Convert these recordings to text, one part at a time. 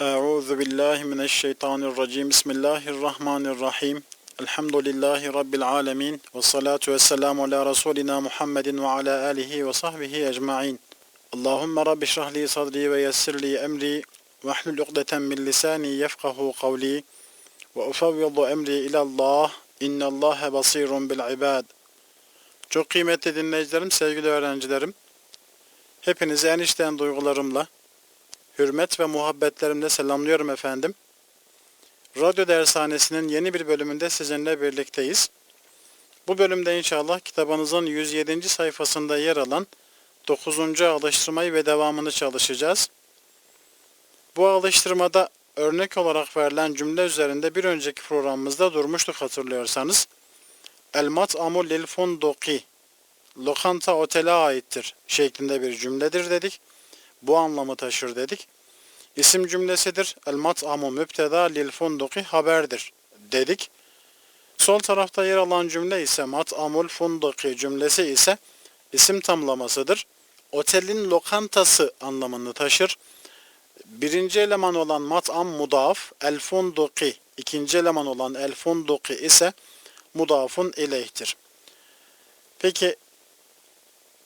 Euzu billahi mineşşeytanirracim. Bismillahirrahmanirrahim. Elhamdülillahi rabbil alamin ve salatu vesselamu ala rasulina Muhammedin ve ala alihi ve sahbihi ecmaîn. Allahumme rabbi şrah li sadri ve yessir li emri ve hlul ukdeten min lisani yefkahu kavli ve ufevvidu emri ila Allah. İnnallâhe basirun bil ibad. Çok kıymetli dinleyicilerim, sevgili öğrencilerim. Hepinizi en içten duygularımla, hürmet ve muhabbetlerimle selamlıyorum efendim. Radyo Dershanesi'nin yeni bir bölümünde sizinle birlikteyiz. Bu bölümde inşallah kitabınızın 107. sayfasında yer alan 9. alıştırmayı ve devamını çalışacağız. Bu alıştırmada örnek olarak verilen cümle üzerinde bir önceki programımızda durmuştuk hatırlıyorsanız. El mat'amu lil funduki lokanta otele aittir şeklinde bir cümledir dedik. Bu anlamı taşır dedik. İsim cümlesidir. El mat'amu mübteda lil funduki haberdir dedik. Sol tarafta yer alan cümle ise mat'amul funduki cümlesi ise isim tamlamasıdır. Otelin lokantası anlamını taşır. Birinci eleman olan mat'am mudaf, el funduki. ikinci eleman olan el funduki ise mudafun ileyhtir. Peki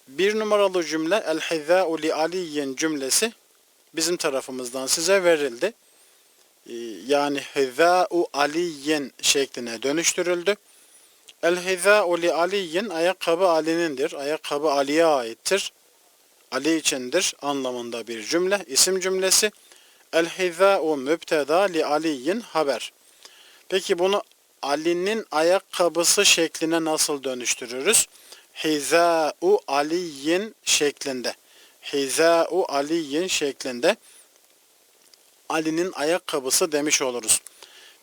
bir numaralı cümle el hizâ'u li aliyin cümlesi bizim tarafımızdan size verildi. Ee, Yani hizâ'u aliyin şekline dönüştürüldü. El hizâ'u li aliyin ayakkabı Ali'nindir. Ayakkabı Ali'ye aittir. Ali içindir anlamında bir cümle. isim cümlesi. El hizâ'u mübteda li aliyin haber. Peki bunu Ali'nin ayakkabısı şekline nasıl dönüştürürüz? Hizâ'u aliyin şeklinde. Hizâ'u aliyin şeklinde Ali'nin ayakkabısı demiş oluruz.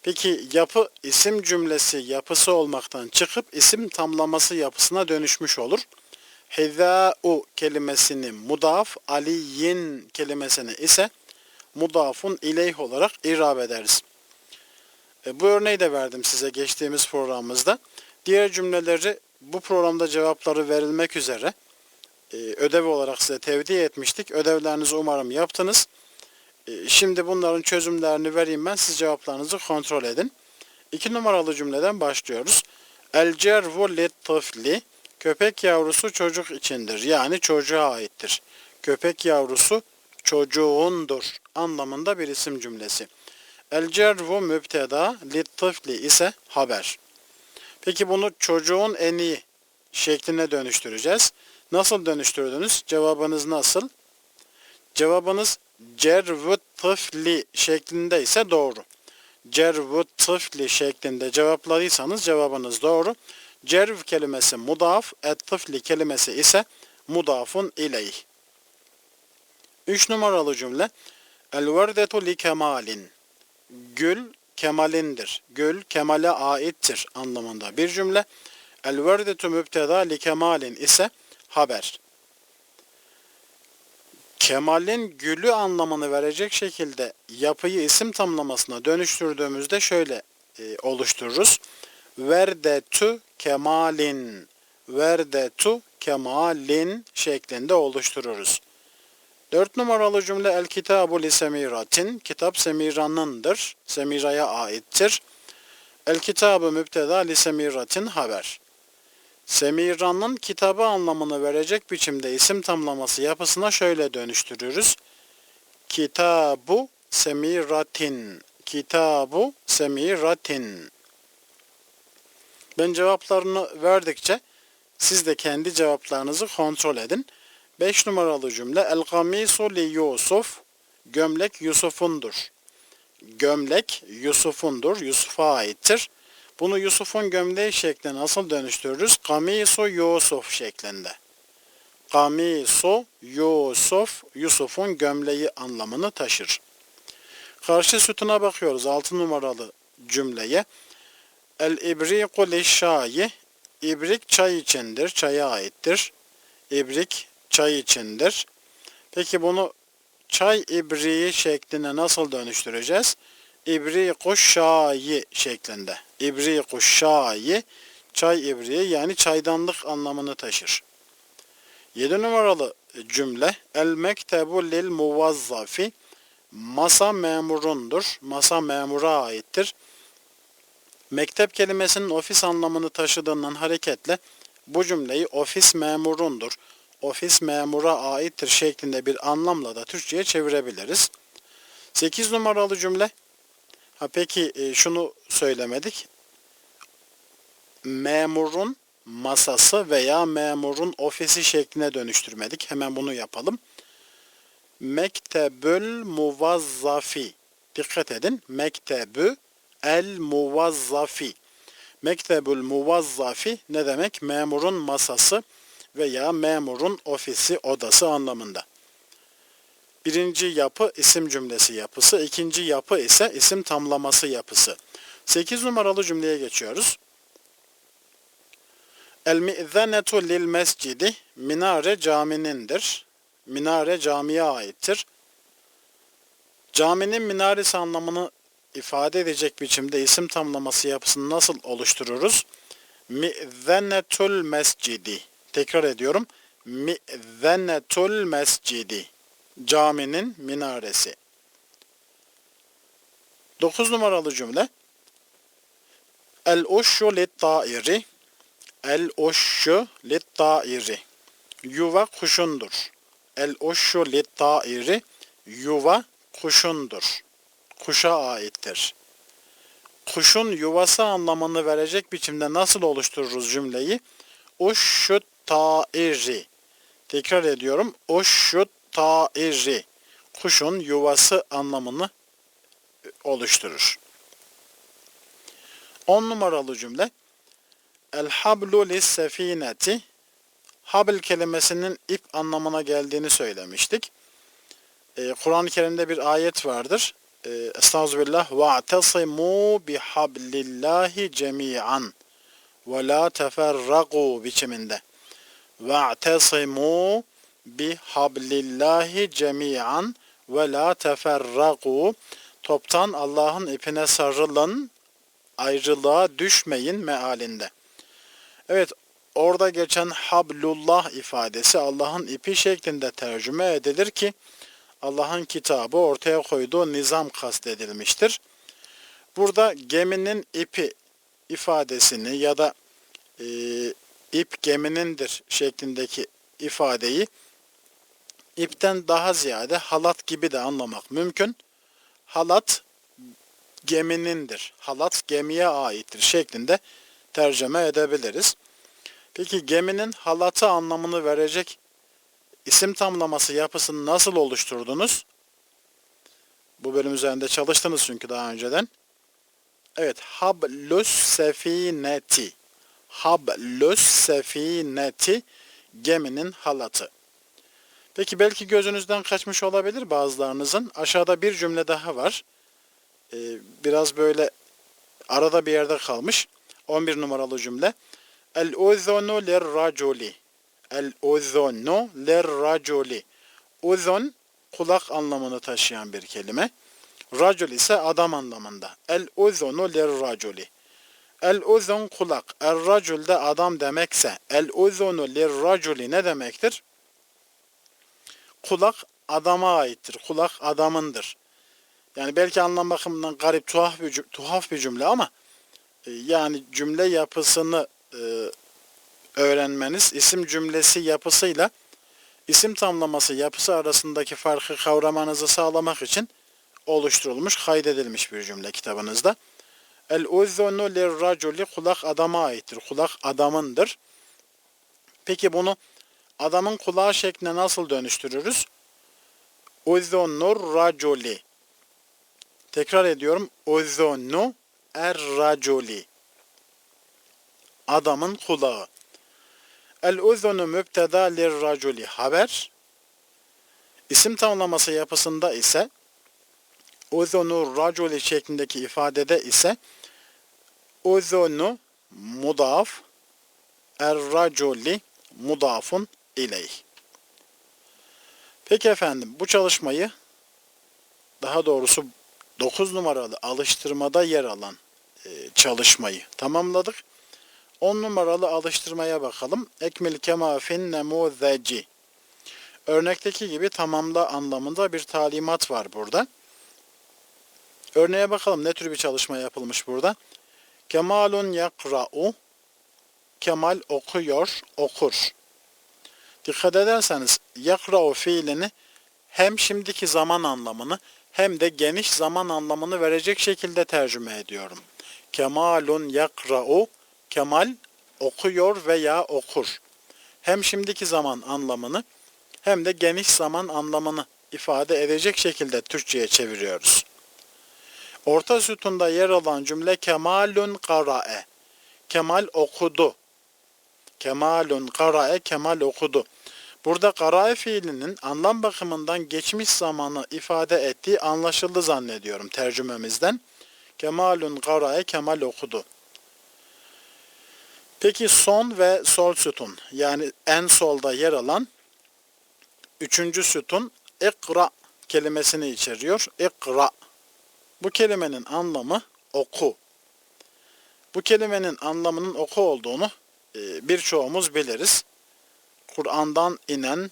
Peki yapı isim cümlesi yapısı olmaktan çıkıp isim tamlaması yapısına dönüşmüş olur. Hizâ'u kelimesini mudaf, aliyin kelimesini ise mudafun ileyh olarak irab ederiz. E, bu örneği de verdim size geçtiğimiz programımızda. Diğer cümleleri bu programda cevapları verilmek üzere e, ödev olarak size tevdi etmiştik. Ödevlerinizi umarım yaptınız. E, şimdi bunların çözümlerini vereyim ben. Siz cevaplarınızı kontrol edin. İki numaralı cümleden başlıyoruz. El cervu lit Köpek yavrusu çocuk içindir. Yani çocuğa aittir. Köpek yavrusu çocuğundur anlamında bir isim cümlesi. El cervu mübteda lit ise haber. Peki bunu çocuğun en iyi şekline dönüştüreceğiz. Nasıl dönüştürdünüz? Cevabınız nasıl? Cevabınız cervü tıfli şeklinde ise doğru. Cervü tıfli şeklinde cevapladıysanız cevabınız doğru. Cerv kelimesi mudaf, et tıfli kelimesi ise mudafun ileyh. Üç numaralı cümle. El verdetu li kemalin. Gül kemalindir. Gül kemale aittir anlamında bir cümle. El verdetu mübteda li kemalin ise haber. Kemal'in gülü anlamını verecek şekilde yapıyı isim tamlamasına dönüştürdüğümüzde şöyle e, oluştururuz. Verdetü kemalin, verdetü kemalin şeklinde oluştururuz. Dört numaralı cümle el kitabu li semiratin. Kitap Semira'nındır. Semira'ya aittir. El kitabı mübteda li semiratin haber. Semira'nın kitabı anlamını verecek biçimde isim tamlaması yapısına şöyle dönüştürürüz. Kitabu semiratin. Kitabu semiratin. Ben cevaplarını verdikçe siz de kendi cevaplarınızı kontrol edin. 5 numaralı cümle El gamisu li Yusuf Gömlek Yusuf'undur. Gömlek Yusuf'undur. Yusuf'a aittir. Bunu Yusuf'un gömleği şekline nasıl dönüştürürüz? Gamisu Yusuf şeklinde. Gamisu Yusuf Yusuf'un gömleği anlamını taşır. Karşı sütuna bakıyoruz 6 numaralı cümleye. El ibriku lişşayi İbrik çay içindir, çaya aittir. İbrik çay içindir. Peki bunu çay ibriği şekline nasıl dönüştüreceğiz? İbri kuşşayi şeklinde. İbri kuşşayi çay ibriği yani çaydanlık anlamını taşır. 7 numaralı cümle El mektebu lil muvazzafi Masa memurundur. Masa memura aittir. Mektep kelimesinin ofis anlamını taşıdığından hareketle bu cümleyi ofis memurundur, ofis memura aittir şeklinde bir anlamla da Türkçe'ye çevirebiliriz. 8 numaralı cümle. Ha peki e, şunu söylemedik. Memurun masası veya memurun ofisi şekline dönüştürmedik. Hemen bunu yapalım. Mektebül muvazzafi. Dikkat edin. Mektebü el muvazzafi. Mektebül muvazzafi ne demek? Memurun masası veya memurun ofisi, odası anlamında. Birinci yapı isim cümlesi yapısı, ikinci yapı ise isim tamlaması yapısı. 8 numaralı cümleye geçiyoruz. El mi'zenetu lil mescidi minare caminindir. Minare camiye aittir. Caminin minaresi anlamını ifade edecek biçimde isim tamlaması yapısını nasıl oluştururuz? Mi'zenetul mescidi. Tekrar ediyorum. Mi'zenetul mescidi. Caminin minaresi. 9 numaralı cümle. El uşşu lit tairi. El uşşu lit tairi. Yuva kuşundur. El uşşu lit tairi. Yuva kuşundur. Kuşa aittir. Kuşun yuvası anlamını verecek biçimde nasıl oluştururuz cümleyi? Uşşu tairi. Tekrar ediyorum. Uşşu tairi. Kuşun yuvası anlamını oluşturur. 10 numaralı cümle. El hablu lis sefineti. Habl kelimesinin ip anlamına geldiğini söylemiştik. Ee, Kur'an-ı Kerim'de bir ayet vardır. Ee, Estağfirullah. وَاَعْتَصِمُوا بِحَبْلِ اللّٰهِ جَمِيعًا وَلَا تَفَرَّقُوا biçiminde. وَاعْتَصِمُوا بِحَبْلِ اللّٰهِ جَمِيعًا وَلَا تَفَرَّقُوا Toptan Allah'ın ipine sarılın, ayrılığa düşmeyin mealinde. Evet, orada geçen hablullah ifadesi Allah'ın ipi şeklinde tercüme edilir ki Allah'ın kitabı ortaya koyduğu nizam kastedilmiştir. Burada geminin ipi ifadesini ya da e, ip geminindir şeklindeki ifadeyi ipten daha ziyade halat gibi de anlamak mümkün. Halat geminindir. Halat gemiye aittir şeklinde tercüme edebiliriz. Peki geminin halatı anlamını verecek isim tamlaması yapısını nasıl oluşturdunuz? Bu bölüm üzerinde çalıştınız çünkü daha önceden. Evet, hablus sefineti. Hablus sefineti geminin halatı. Peki belki gözünüzden kaçmış olabilir bazılarınızın. Aşağıda bir cümle daha var. Ee, biraz böyle arada bir yerde kalmış. 11 numaralı cümle. El uzunu lirraculi. El uzunu lirraculi. Uzun kulak anlamını taşıyan bir kelime. Racul ise adam anlamında. El uzunu lirraculi. El uzun kulak. El racul de adam demekse el uzunu lirraculi ne demektir? Kulak adama aittir. Kulak adamındır. Yani belki anlam bakımından garip, tuhaf bir, tuhaf bir cümle ama e, yani cümle yapısını e, öğrenmeniz isim cümlesi yapısıyla isim tamlaması yapısı arasındaki farkı kavramanızı sağlamak için oluşturulmuş, kaydedilmiş bir cümle kitabınızda. El uzunu lirraculi kulak adama aittir. Kulak adamındır. Peki bunu adamın kulağı şekline nasıl dönüştürürüz? Uzunur raculi. Tekrar ediyorum. Uzunu er raculi. Adamın kulağı. El uzunu mübteda lirraculi haber. İsim tamlaması yapısında ise uzunu raculi şeklindeki ifadede ise uzunu mudaf er raculi mudafun ileyh. Peki efendim bu çalışmayı daha doğrusu 9 numaralı alıştırmada yer alan e, çalışmayı tamamladık. 10 numaralı alıştırmaya bakalım. Ekmil kema fin nemuzeci. Örnekteki gibi tamamla anlamında bir talimat var burada. Örneğe bakalım ne tür bir çalışma yapılmış burada. Kemalun yakra'u Kemal okuyor, okur. Dikkat ederseniz yakra'u fiilini hem şimdiki zaman anlamını hem de geniş zaman anlamını verecek şekilde tercüme ediyorum. Kemalun yakra'u Kemal okuyor veya okur. Hem şimdiki zaman anlamını hem de geniş zaman anlamını ifade edecek şekilde Türkçe'ye çeviriyoruz. Orta sütunda yer alan cümle kemalun qara'e. Kemal okudu. Kemalun qara'e kemal okudu. Burada qara'e fiilinin anlam bakımından geçmiş zamanı ifade ettiği anlaşıldı zannediyorum tercümemizden. Kemalun qara'e kemal okudu. Peki son ve sol sütun yani en solda yer alan üçüncü sütun ikra kelimesini içeriyor. İkra. Bu kelimenin anlamı oku. Bu kelimenin anlamının oku olduğunu e, birçoğumuz biliriz. Kur'an'dan inen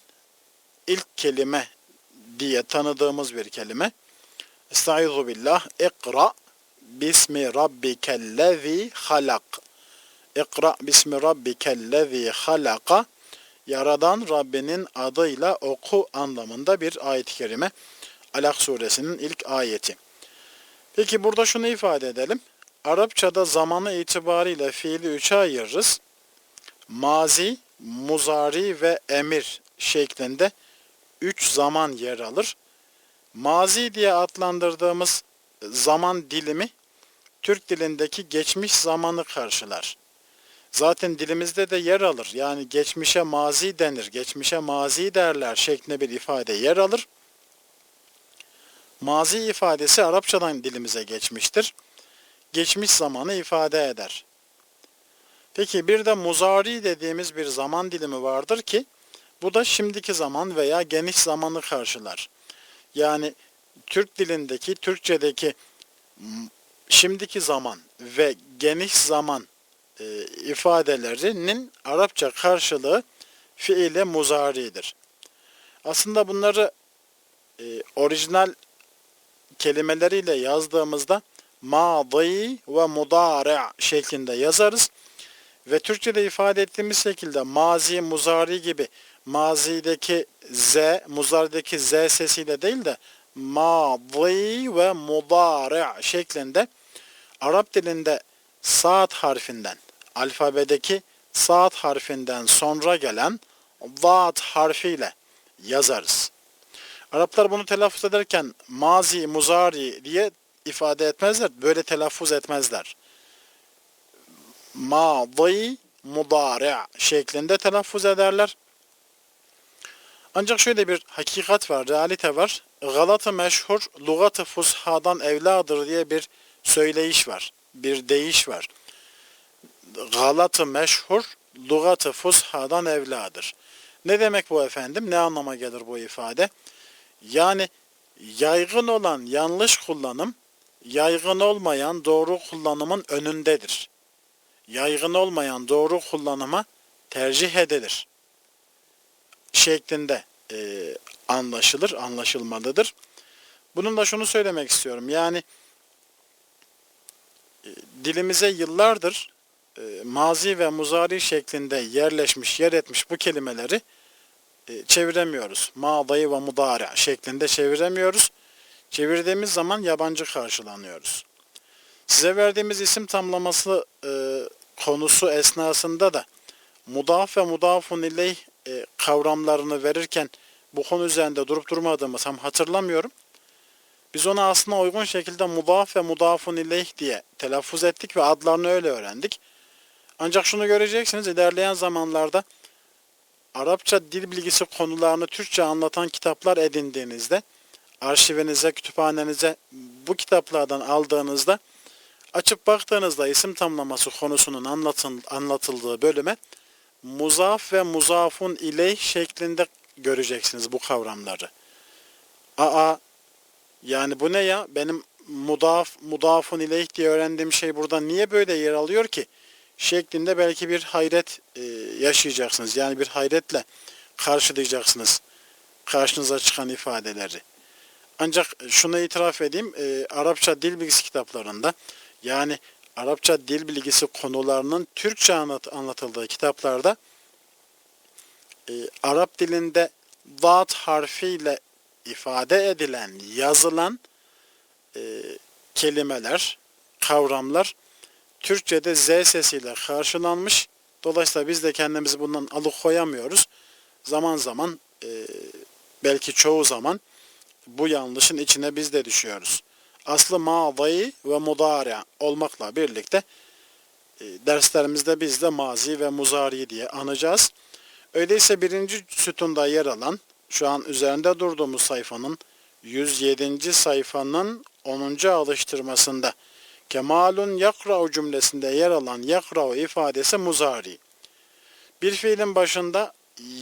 ilk kelime diye tanıdığımız bir kelime. Estaizu billah. İkra bismi rabbikellezi halak. İkra bismi rabbikellezi halaka. Yaradan Rabbinin adıyla oku anlamında bir ayet-i kerime. Alak suresinin ilk ayeti. Peki burada şunu ifade edelim. Arapçada zamanı itibariyle fiili üçe ayırırız. Mazi, muzari ve emir şeklinde üç zaman yer alır. Mazi diye adlandırdığımız zaman dilimi Türk dilindeki geçmiş zamanı karşılar. Zaten dilimizde de yer alır. Yani geçmişe mazi denir, geçmişe mazi derler şeklinde bir ifade yer alır. Mazi ifadesi Arapçadan dilimize geçmiştir. Geçmiş zamanı ifade eder. Peki bir de muzari dediğimiz bir zaman dilimi vardır ki bu da şimdiki zaman veya geniş zamanı karşılar. Yani Türk dilindeki, Türkçedeki şimdiki zaman ve geniş zaman e, ifadelerinin Arapça karşılığı fiile muzaridir. Aslında bunları e, orijinal kelimeleriyle yazdığımızda madi ve mudari şeklinde yazarız. Ve Türkçe'de ifade ettiğimiz şekilde mazi, muzari gibi mazideki z, muzarideki z sesiyle değil de madi ve mudari şeklinde Arap dilinde saat harfinden, alfabedeki saat harfinden sonra gelen zat harfiyle yazarız. Araplar bunu telaffuz ederken mazi, muzari diye ifade etmezler. Böyle telaffuz etmezler. Madi, mudari şeklinde telaffuz ederler. Ancak şöyle bir hakikat var, realite var. Galata meşhur, lugatı fushadan evladır diye bir söyleyiş var. Bir deyiş var. Galatı meşhur, lugatı fushadan evladır. Ne demek bu efendim? Ne anlama gelir bu ifade? Yani yaygın olan yanlış kullanım, yaygın olmayan doğru kullanımın önündedir. Yaygın olmayan doğru kullanıma tercih edilir. Şeklinde e, anlaşılır, anlaşılmalıdır. Bunun da şunu söylemek istiyorum. Yani e, dilimize yıllardır e, mazi ve muzari şeklinde yerleşmiş, yer etmiş bu kelimeleri çeviremiyoruz. Mağdayı ve mudari şeklinde çeviremiyoruz. Çevirdiğimiz zaman yabancı karşılanıyoruz. Size verdiğimiz isim tamlaması e, konusu esnasında da mudaf ve mudafun ileyh e, kavramlarını verirken bu konu üzerinde durup durmadığımı tam hatırlamıyorum. Biz ona aslında uygun şekilde mudaf ve mudafun ileyh diye telaffuz ettik ve adlarını öyle öğrendik. Ancak şunu göreceksiniz ilerleyen zamanlarda Arapça dil bilgisi konularını Türkçe anlatan kitaplar edindiğinizde, arşivinize, kütüphanenize bu kitaplardan aldığınızda, açıp baktığınızda isim tamlaması konusunun anlatın, anlatıldığı bölüme muzaf ve muzafun ileyh şeklinde göreceksiniz bu kavramları. Aa, yani bu ne ya? Benim mudaf, mudafun ileyh diye öğrendiğim şey burada niye böyle yer alıyor ki? Şeklinde belki bir hayret e, yaşayacaksınız. Yani bir hayretle karşılayacaksınız karşınıza çıkan ifadeleri. Ancak şunu itiraf edeyim, e, Arapça dil bilgisi kitaplarında yani Arapça dil bilgisi konularının Türkçe anlat, anlatıldığı kitaplarda e, Arap dilinde dat harfiyle ifade edilen, yazılan e, kelimeler, kavramlar Türkçe'de Z sesiyle karşılanmış. Dolayısıyla biz de kendimizi bundan alıkoyamıyoruz. Zaman zaman e, belki çoğu zaman bu yanlışın içine biz de düşüyoruz. Aslı mazi ve mudari olmakla birlikte e, derslerimizde biz de mazi ve muzari diye anacağız. Öyleyse birinci sütunda yer alan şu an üzerinde durduğumuz sayfanın 107. sayfanın 10. alıştırmasında Kemalun yakra'u cümlesinde yer alan yakra'u ifadesi muzari. Bir fiilin başında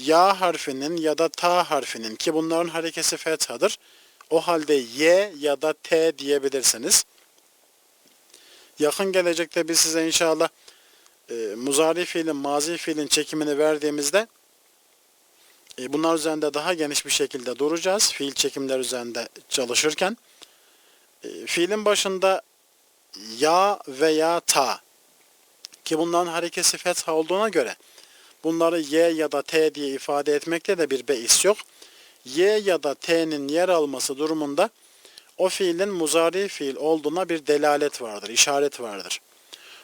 ya harfinin ya da ta harfinin ki bunların harekesi fethadır. O halde y ya da t diyebilirsiniz. Yakın gelecekte biz size inşallah e, muzari fiilin, mazi fiilin çekimini verdiğimizde e, bunlar üzerinde daha geniş bir şekilde duracağız. Fiil çekimler üzerinde çalışırken. E, fiilin başında ya veya ta ki bunların harekesi fetha olduğuna göre bunları y ya da t diye ifade etmekte de bir beis yok. Y ya da t'nin yer alması durumunda o fiilin muzari fiil olduğuna bir delalet vardır, işaret vardır.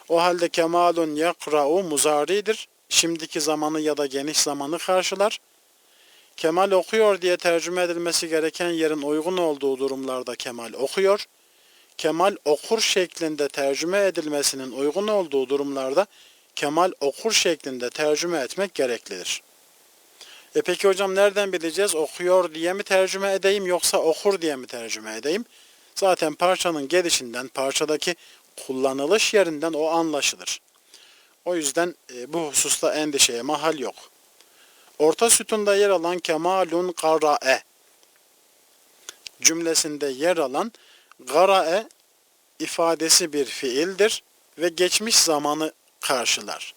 O halde kemalun yakra'u muzaridir. Şimdiki zamanı ya da geniş zamanı karşılar. Kemal okuyor diye tercüme edilmesi gereken yerin uygun olduğu durumlarda kemal okuyor. Kemal okur şeklinde tercüme edilmesinin uygun olduğu durumlarda kemal okur şeklinde tercüme etmek gereklidir. E peki hocam nereden bileceğiz? Okuyor diye mi tercüme edeyim yoksa okur diye mi tercüme edeyim? Zaten parçanın gelişinden, parçadaki kullanılış yerinden o anlaşılır. O yüzden e, bu hususta endişeye mahal yok. Orta sütunda yer alan kemalun qara'e cümlesinde yer alan gara'e ifadesi bir fiildir ve geçmiş zamanı karşılar.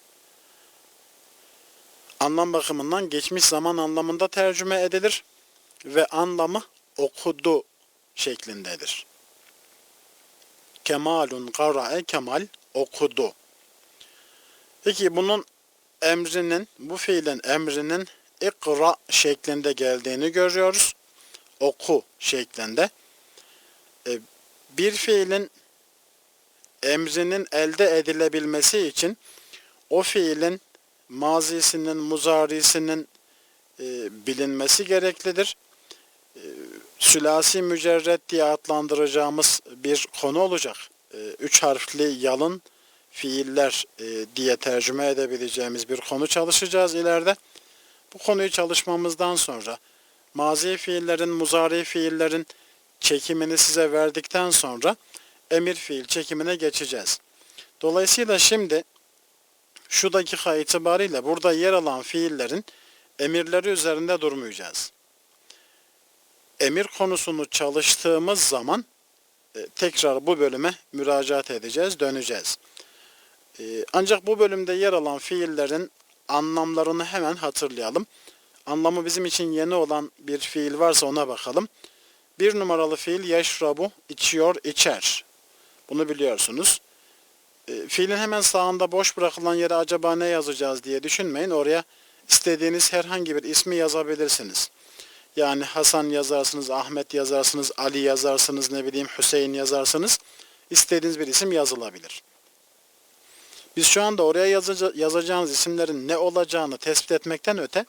Anlam bakımından geçmiş zaman anlamında tercüme edilir ve anlamı okudu şeklindedir. Kemalun qara'e kemal okudu. Peki bunun emrinin, bu fiilin emrinin ikra şeklinde geldiğini görüyoruz. Oku şeklinde. E, bir fiilin emrinin elde edilebilmesi için o fiilin mazisinin, muzarisinin e, bilinmesi gereklidir. E, sülasi mücerret diye adlandıracağımız bir konu olacak. E, üç harfli yalın fiiller e, diye tercüme edebileceğimiz bir konu çalışacağız ileride. Bu konuyu çalışmamızdan sonra mazi fiillerin, muzari fiillerin çekimini size verdikten sonra emir fiil çekimine geçeceğiz. Dolayısıyla şimdi şu dakika itibariyle burada yer alan fiillerin emirleri üzerinde durmayacağız. Emir konusunu çalıştığımız zaman e, tekrar bu bölüme müracaat edeceğiz, döneceğiz. E, ancak bu bölümde yer alan fiillerin anlamlarını hemen hatırlayalım. Anlamı bizim için yeni olan bir fiil varsa ona bakalım. Bir numaralı fiil yeşrabu, içiyor, içer. Bunu biliyorsunuz. E, fiilin hemen sağında boş bırakılan yere acaba ne yazacağız diye düşünmeyin. Oraya istediğiniz herhangi bir ismi yazabilirsiniz. Yani Hasan yazarsınız, Ahmet yazarsınız, Ali yazarsınız, ne bileyim Hüseyin yazarsınız. İstediğiniz bir isim yazılabilir. Biz şu anda oraya yazacağınız isimlerin ne olacağını tespit etmekten öte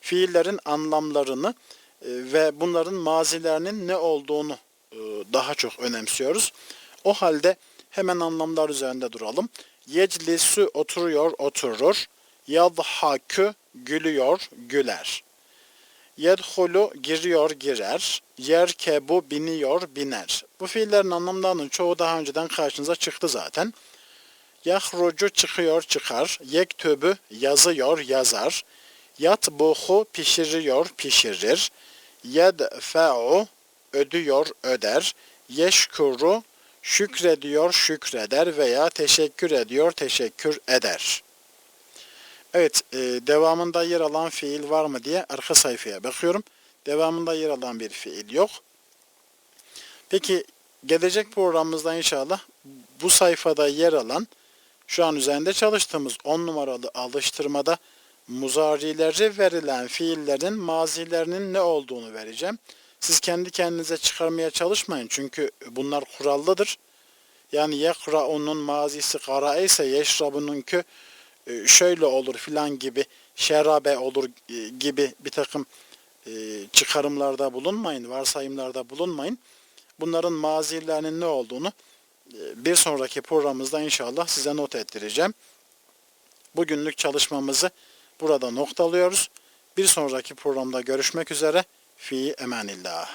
fiillerin anlamlarını e, ve bunların mazilerinin ne olduğunu e, daha çok önemsiyoruz. O halde hemen anlamlar üzerinde duralım. Yeclisu oturuyor, oturur. Yadhakü gülüyor, güler. Yedhulu giriyor, girer. Yerkebu biniyor, biner. Bu fiillerin anlamlarının çoğu daha önceden karşınıza çıktı zaten. Yahrucu çıkıyor, çıkar. Yektöbü yazıyor, yazar. Yatbuhu pişiriyor, pişirir. Yedfe'u ödüyor, öder. Yeşkuru şükrediyor, şükreder veya teşekkür ediyor, teşekkür eder. Evet, e, devamında yer alan fiil var mı diye arka sayfaya bakıyorum. Devamında yer alan bir fiil yok. Peki gelecek programımızda inşallah bu sayfada yer alan şu an üzerinde çalıştığımız 10 numaralı alıştırmada muzarileri verilen fiillerin mazilerinin ne olduğunu vereceğim. Siz kendi kendinize çıkarmaya çalışmayın çünkü bunlar kurallıdır. Yani yekra'unun mazisi kara ise yeşrabununki e, şöyle olur filan gibi şerabe olur e, gibi bir takım e, çıkarımlarda bulunmayın, varsayımlarda bulunmayın. Bunların mazilerinin ne olduğunu bir sonraki programımızda inşallah size not ettireceğim. Bugünlük çalışmamızı burada noktalıyoruz. Bir sonraki programda görüşmek üzere. في أمان الله.